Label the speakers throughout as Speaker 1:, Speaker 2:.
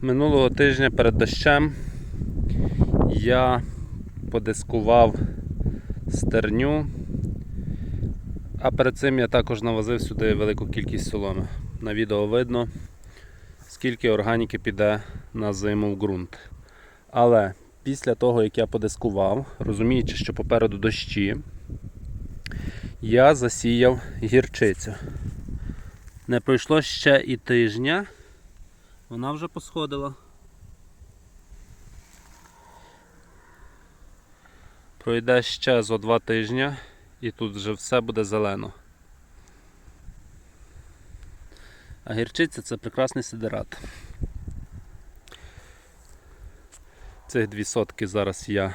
Speaker 1: Минулого тижня перед дощем я подискував стерню, а перед цим я також навозив сюди велику кількість соломи. На відео видно, скільки органіки піде на зиму в ґрунт. Але після того, як я подискував, розуміючи, що попереду дощі, я засіяв гірчицю. Не пройшло ще і тижня. Вона вже посходила. Пройде ще зо два тижні і тут вже все буде зелено. А гірчиця це прекрасний сидерат. Цих дві сотки зараз я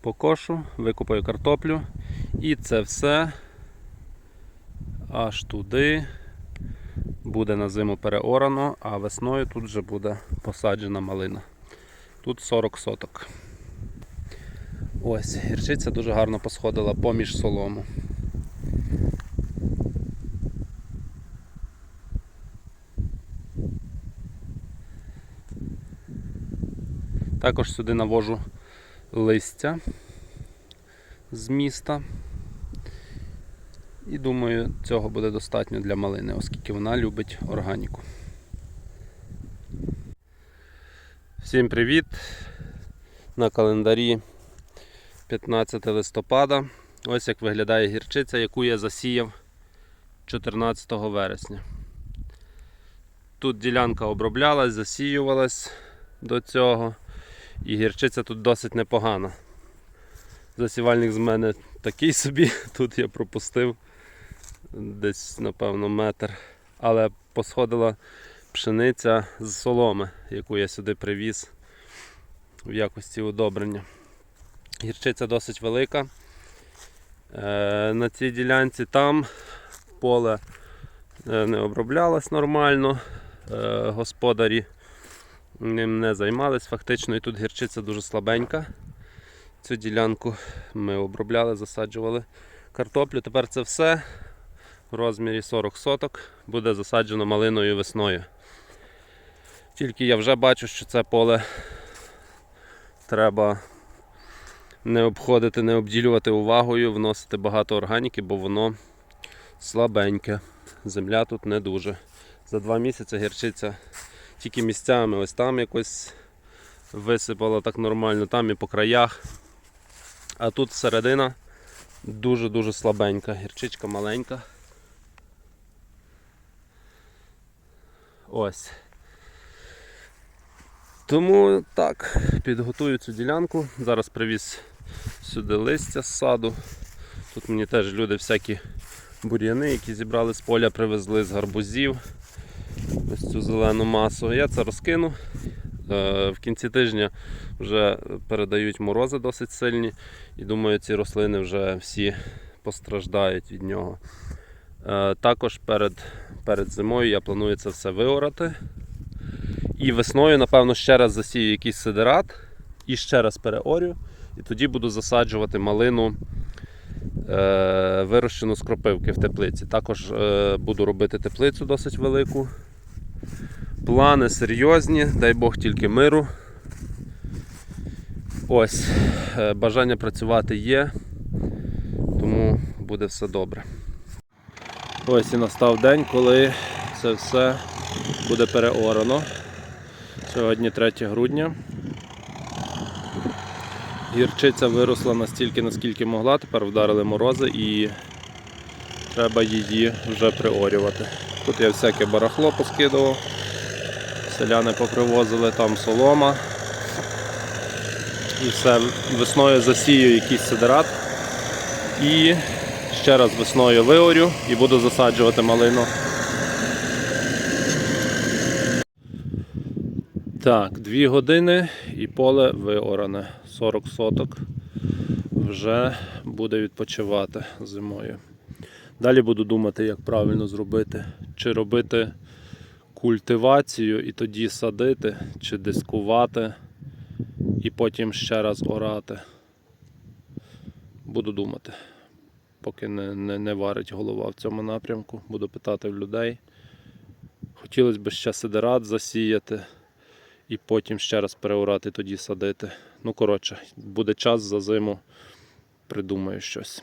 Speaker 1: покошу, викопаю картоплю і це все аж туди буде на зиму переорано, а весною тут вже буде посаджена малина. Тут 40 соток. Ось, гірчиця дуже гарно посходила поміж солому. Також сюди навожу листя з міста. І думаю, цього буде достатньо для малини, оскільки вона любить органіку. Всім привіт! На календарі 15 листопада. Ось як виглядає гірчиця, яку я засіяв 14 вересня. Тут ділянка оброблялась, засіювалась до цього. І гірчиця тут досить непогана. Засівальник з мене такий собі, тут я пропустив десь, напевно, метр. Але посходила пшениця з соломи, яку я сюди привіз в якості удобрення. Гірчиця досить велика. Е, на цій ділянці там поле е, не оброблялось нормально. Е, господарі ним не займались фактично, і тут гірчиця дуже слабенька. Цю ділянку ми обробляли, засаджували картоплю. Тепер це все в розмірі 40 соток буде засаджено малиною весною. Тільки я вже бачу, що це поле треба не обходити, не обділювати увагою, вносити багато органіки, бо воно слабеньке. Земля тут не дуже. За два місяці гірчиця тільки місцями, ось там якось висипала так нормально, там і по краях. А тут середина дуже-дуже слабенька, гірчичка маленька. Ось. Тому так, підготую цю ділянку. Зараз привіз сюди листя з саду. Тут мені теж люди всякі бур'яни, які зібрали з поля, привезли з гарбузів. Ось цю зелену масу. Я це розкину. Е, В кінці тижня вже передають морози досить сильні. І думаю, ці рослини вже всі постраждають від нього. Е, Також перед, перед зимою я планую це все виорати. І весною, напевно, ще раз засію якийсь сидерат і ще раз переорю. І тоді буду засаджувати малину е, вирощену з кропивки в теплиці. Також е, буду робити теплицю досить велику. Плани серйозні, дай Бог тільки миру. Ось, е, бажання працювати є, тому буде все добре. Ось і настав день, коли це все буде переорано. Сьогодні 3 грудня. Гірчиця виросла настільки, наскільки могла, тепер вдарили морози і треба її вже приорювати. Тут я всяке барахло поскидував, селяни попривозили, там солома. І все, весною засію якийсь сидерат. І ще раз весною виорю і буду засаджувати малину. Так, 2 години і поле виоране. 40 соток вже буде відпочивати зимою. Далі буду думати, як правильно зробити. Чи робити культивацію і тоді садити, чи дискувати і потім ще раз орати. Буду думати. Поки не, не, не варить голова в цьому напрямку. Буду питати в людей. Хотілося б ще сидерат засіяти. і потім ще раз переорати, тоді садити. Ну, коротше, буде час за зиму, придумаю щось.